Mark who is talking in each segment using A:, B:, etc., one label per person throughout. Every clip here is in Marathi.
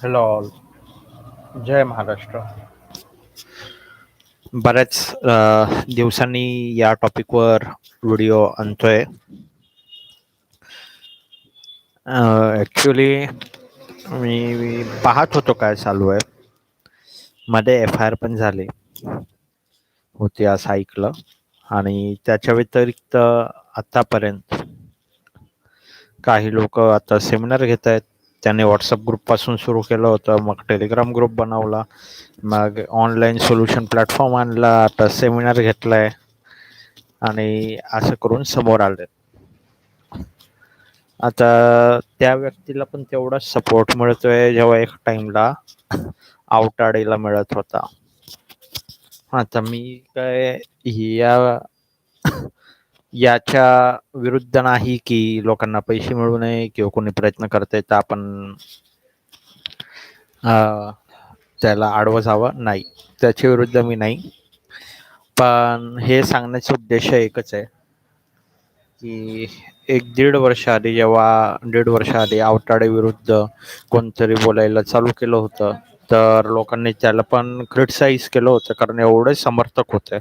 A: हॅलो जय महाराष्ट्र. बऱ्याच दिवसांनी या टॉपिकवर व्हिडिओ आणतोय. ॲक्च्युली मी पाहत होतो काय चालू आहे. मध्ये एफ आय आर पण झाले. होती असं ऐकलं. आणि त्याच्या व्यतिरिक्त आतापर्यंत काही लोक आता सेमिनार घेत आहेत त्याने व्हॉट्सअप ग्रुपपासून सुरू केलं होतं. मग टेलिग्राम ग्रुप बनवला. मग ऑनलाईन सोल्युशन प्लॅटफॉर्म आणला. आता सेमिनार घेतलाय. आणि असं करून समोर आले. आता त्या व्यक्तीला पण तेवढाच सपोर्ट मिळतोय. जेव्हा एक टाइमला आवटाडीला मिळत होता. आता मी काय या याच्या विरुद्ध नाही की लोकांना पैसे मिळू नये किंवा कोणी प्रयत्न करते तर आपण त्याला आडवं जावं नाही. त्याच्या विरुद्ध मी नाही. पण हे सांगण्याचा उद्देश एकच आहे की एक दीड वर्ष आधी जेव्हा दीड वर्ष आधी आवटाडे विरुद्ध कोणतरी बोलायला चालू केलं होतं तर लोकांनी त्याला पण क्रिटिसाइज केलं होतं कारण एवढे समर्थक होते.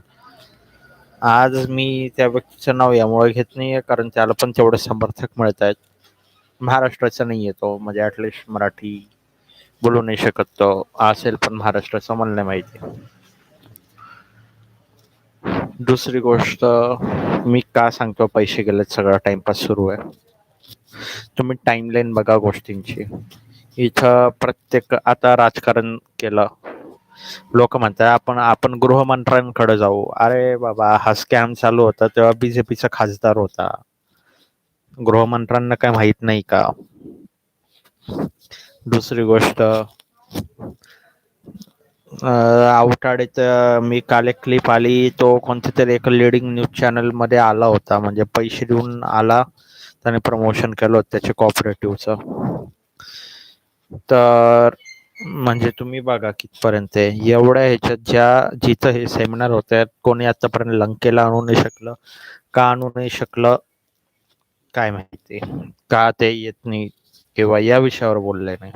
A: आज मी त्या व्यक्तीचं नाव यामुळे घेत नाहीये कारण त्याला पण तेवढे समर्थक मिळत आहेत. महाराष्ट्राचा नाही येतो तो म्हणजे ॲटलिस्ट मराठी बोलू नाही शकत तो. असेल पण महाराष्ट्राचं मला नाही माहिती दुसरी गोष्ट मी का सांगतो पैसे गेलेत सगळा टाइमपास सुरू आहे. तुम्ही टाइमलाईन बघा गोष्टींची. इथं प्रत्येक आता राजकारण केलं. लोक म्हणतात आपण आपण गृहमंत्र्यांकडे जाऊ. अरे बाबा हा स्कॅम चालू होता तेव्हा बीजेपीचा खासदार होता. गृहमंत्र्यांना काय माहीत नाही का? दुसरी गोष्ट आवटाडेच मी काल एक क्लिप आली तो कोणत्या तरी एक लिडिंग न्यूज चॅनलमध्ये आला होता. म्हणजे पैसे देऊन आला त्याने प्रमोशन केलं होतं त्याच्या कॉपरेटिव्हचं तर म्हणजे तुम्ही बघा कितपर्यंत एवढ्या ह्याच्यात ज्या जिथं हे सेमिनार होत आहेत कोणी आतापर्यंत लंकेला आणू नाही शकलं का आणू नाही शकलं काय माहिती. का ते येत नाही किंवा या विषयावर बोलले नाही.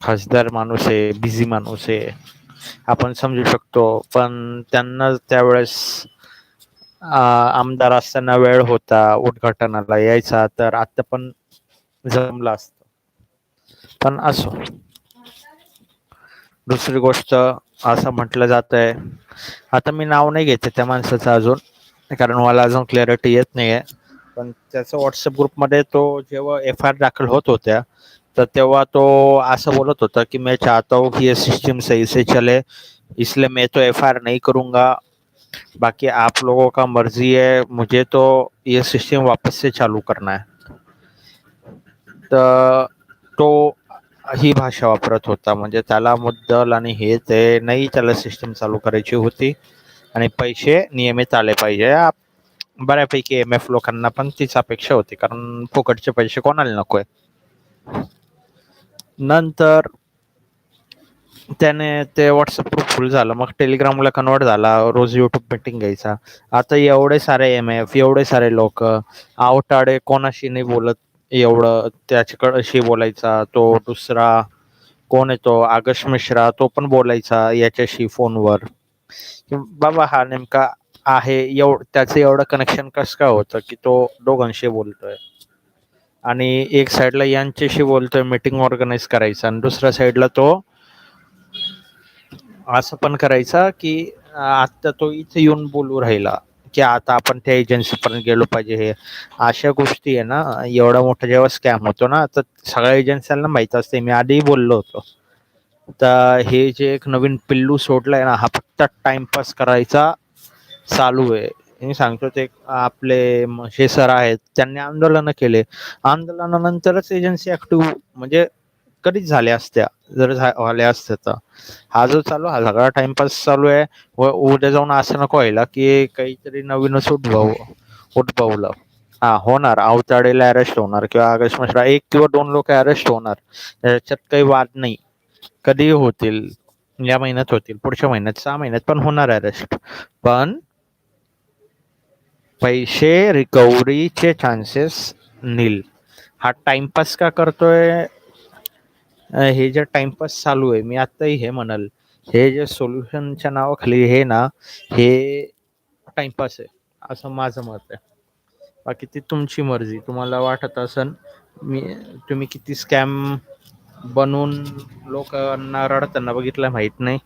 A: खासदार माणूस आहे बिझी माणूस आहे. आपण समजू शकतो पण त्यांना त्यावेळेस आमदार असताना वेळ होता उद्घाटनाला यायचा तर आता पण जमला असत. पण असो. दुसरी गोष्ट असं म्हटलं जात आहे आता मी नाव नाही घेते त्या माणसाचं अजून कारण मला अजून क्लॅरिटी येत नाही आहे पण त्याचं व्हॉट्सअप ग्रुपमध्ये तो जेव्हा एफ आय आर दाखल होत होत्या तर तेव्हा तो असं बोलत होता की मैं चाहता हूँ कि ये सिस्टम सही से चले इसलिए मैं तो एफ आर नहीं करूँगा बाकी आप लोगों का मर्जी है मुझे तो ये सिस्टम वापस से चालू करना है। तर तो ही भाषा वापरत होता. म्हणजे त्याला मुद्दल आणि हे ते नाही त्याला सिस्टम चालू करायची होती. आणि पैसे नियमित आले पाहिजे. बऱ्यापैकी एम एफ लोकांना पण तीच अपेक्षा होती. कारण फुकटचे पैसे कोणाला नकोय. नंतर त्याने ते व्हॉट्सअप ग्रुप फुल झालं. मग टेलिग्रामला कन्वर्ट झाला. रोज युट्यूब मीटिंग घ्यायचा. आता एवढे सारे एम एफ एवढे सारे लोक आवटाडे कोणाशी नाही बोलत. एवढं त्याच्याकडशी बोलायचा तो दुसरा कोण येतो आगश मिश्रा तो पण बोलायचा याच्याशी फोनवर. बाबा हा नेमका आहे एवढ त्याचं एवढं कनेक्शन कसं काय होतं की तो दोघांशी बोलतोय? आणि एक साईडला यांच्याशी बोलतोय मीटिंग ऑर्गनाईज करायचा आणि दुसऱ्या साईडला तो असं पण करायचा की आता तो इथे येऊन बोलू राहिला. की आता आपण त्या एजन्सीपर्यंत गेलो पाहिजे हे अशा गोष्टी आहे ना एवढा मोठा जेव्हा स्कॅम होतो ना तर सगळ्या एजन्सीला माहीत असते मी आधीही बोललो होतो. तर हे जे एक नवीन पिल्लू सोडलाय ना हा फक्त टाइमपास करायचा चालू आहे. मी सांगतो ते आपले हे सर आहेत त्यांनी आंदोलन केले. आंदोलनानंतरच एजन्सी ऍक्टिव्ह म्हणजे कधीच झाल्या असत्या. जर झा- असते तर. हा जो चालू हा सगळा टाइमपास चालू आहे. व उद्या जाऊन असं नको व्हायला की काहीतरी नवीनच उद्भव उद्भवलं. हा होणार. अवताडेला अरेस्ट होणार किंवा आकाश मिश्रा एक किंवा दोन लोक अरेस्ट होणार. त्याच्यात काही वाद नाही. कधीही होतील. या महिन्यात होतील. पुढच्या महिन्यात सहा महिन्यात पण होणार अरेस्ट पण पैसे रिकव्हरीचे चान्सेस नील. हा टाइमपास का करतोय? हे जे टाइमपास चालू आहे, मी आत्ताही हे म्हणाल हे जे सोल्युशनच्या नावाखाली हे ना, हे टाइमपास आहे, असं माझं मत आहे. बाकी ती तुमची मर्जी. तुम्हाला वाटत असन मी तुम्ही किती स्कॅम बनवून लोकांना रडताना बघितलं माहीत नाही.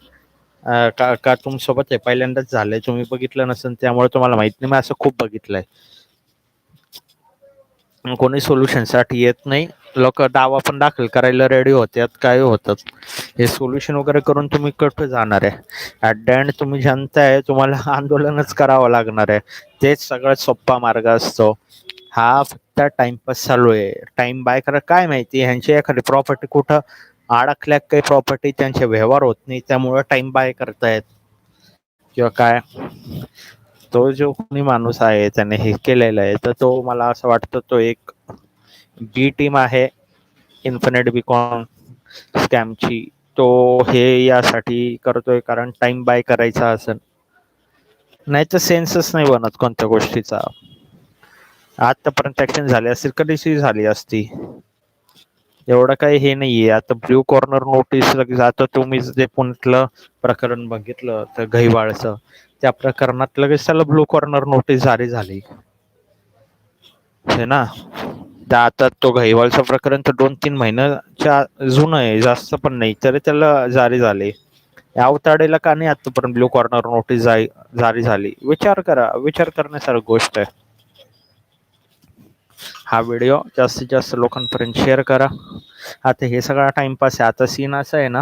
A: का का तुमसोबत हे पहिल्यांदाच झालंय, तुम्ही बघितलं नसेल त्यामुळे तुम्हाला माहीत नाही. मी असं खूप बघितलंय. कोणी सोल्युशनसाठी येत नाही. लोक दावा पण दाखल करायला रेडी होतात, काय होतात. हे सोल्युशन वगैरे करून तुम्ही कुठे जाणार आहे? ॲट द एंड तुम्ही जनता आहे, तुम्हाला आंदोलनच करावं लागणार आहे. तेच सगळ्यात सोप्पा मार्ग असतो. हा फक्त टाइमपास चालू आहे. टाइम बाय करा काय माहिती ह्यांची एखादी प्रॉपर्टी कुठं अडकल्या काही प्रॉपर्टी त्यांचे व्यवहार होत नाही, त्यामुळं टाइम बाय करतायत. किंवा काय. तो जो कोणी माणूस आहे, त्याने हे केलेलं आहे, तर तो मला असं वाटतं तो एक बी टीम आहे. इन्फिनेट बिकॉन स्कॅमची. तो हे यासाठी करतोय कारण टाइम बाय करायचा असेल. नाही तर सेन्सच नाही बनत कोणत्या गोष्टीचा. आतापर्यंत ॲक्शन झाली असतील, कधीशी झाली असती. एवढं काही हे नाहीये. आता ब्ल्यू कॉर्नर नोटीस आता तुम्ही जे पुण्यातलं प्रकरण बघितलं, तर गहिवाळचं, त्या प्रकरणात लगेच त्याला ब्लू कॉर्नर नोटीस जारी झाली. हे ना. आता तो घैवाळचं प्रकरण तर 2-3 महिन्याच्या जुनं आहे, जास्त पण नाही. तरी त्याला जारी झाली. आवताडेला का नाही आतापर्यंत ब्लू कॉर्नर नोटीस जारी जारी झाली? विचार करा. विचार करण्यासारखी गोष्ट आहे. हा व्हिडिओ जास्तीत जास्त लोकांपर्यंत शेअर करा. आता हे सगळा टाइमपास आहे. आता सीन असा आहे ना,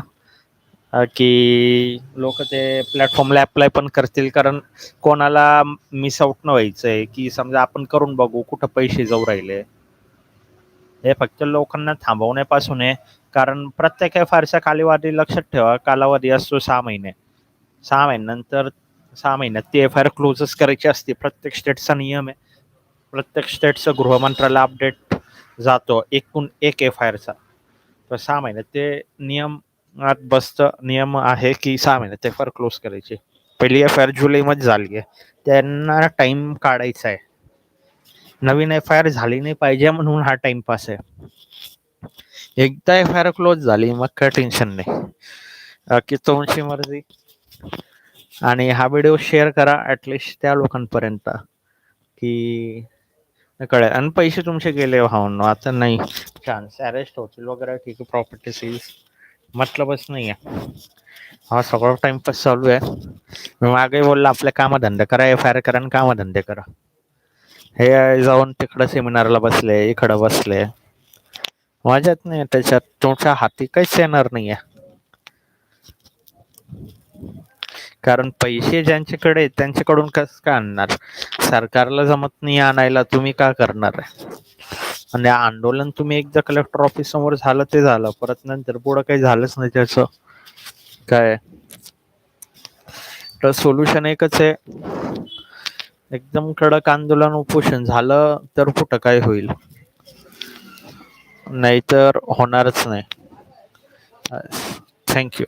A: की लोक ते प्लॅटफॉर्मला अप्लाय पण करतील कारण कोणाला मिस आउट न व्हायचंय, की समजा आपण करून बघू कुठं पैसे जाऊ राहिले. हे फक्त लोकांना थांबवण्यापासून आहे. कारण प्रत्येक एफ-आयआरचा कालावधी लक्षात ठेवा, कालावधी असतो सहा महिने. सहा महिन्यानंतर सहा महिन्यात ती एफ-आय-आर क्लोजच करायची असते. प्रत्येक स्टेटचा नियम आहे. प्रत्येक स्टेटचं गृहमंत्रालय अपडेट जातो एकूण एक एफ-आय-आरचा. तर सहा महिन्यात ते नियमात बसतं. नियम आहे, की सहा महिन्यात एफ-आय-आर क्लोज करायचे पहिली एफ-आय-आर जुलैमध्ये झाली आहे. त्यांना टाईम काढायचा आहे. नवीन एफ-आय-आर झाली नाही पाहिजे म्हणून हा टाईमपास आहे. एकदा एफ-आय-आर क्लोज झाली, मग काय टेन्शन नाही. की तुमची मर्जी. आणि हा व्हिडिओ शेअर करा ॲटलिस्ट त्या लोकांपर्यंत, की कळेल आणि पैसे तुमचे गेले हो, भावांनो. आता नाही चान्स. अरेस्ट होतील वगैरे ठीक आहे. प्रॉपर्टी सीज मतलबच आहे हा सगळं टाईमपास चालू आहे. मी मागे बोललो आपल्या कामधंदे करा, एफ-आय-आर करा आणि कामधंदे करा. हे जाऊन तिकडं सेमिनारला बसले, इकडं बसले. मजाच नाही त्याच्यात. तुमच्या हाती काहीच येणार नाही आहे कारण पैसे ज्यांच्याकडे त्यांच्याकडून कस काय आणणार? सरकारला जमत नाही आणायला, तुम्ही का करणार आणि आंदोलन तुम्ही एकदा कलेक्टर ऑफिस समोर झालं ते झालं. परत नंतर पुढं काही झालंच नाही त्याच काय तर सोल्युशन एकच आहे. एकदम कडक आंदोलन, उपोषण झालं तर कुठं काय होईल. नाहीतर होणारच नाही. Thank you.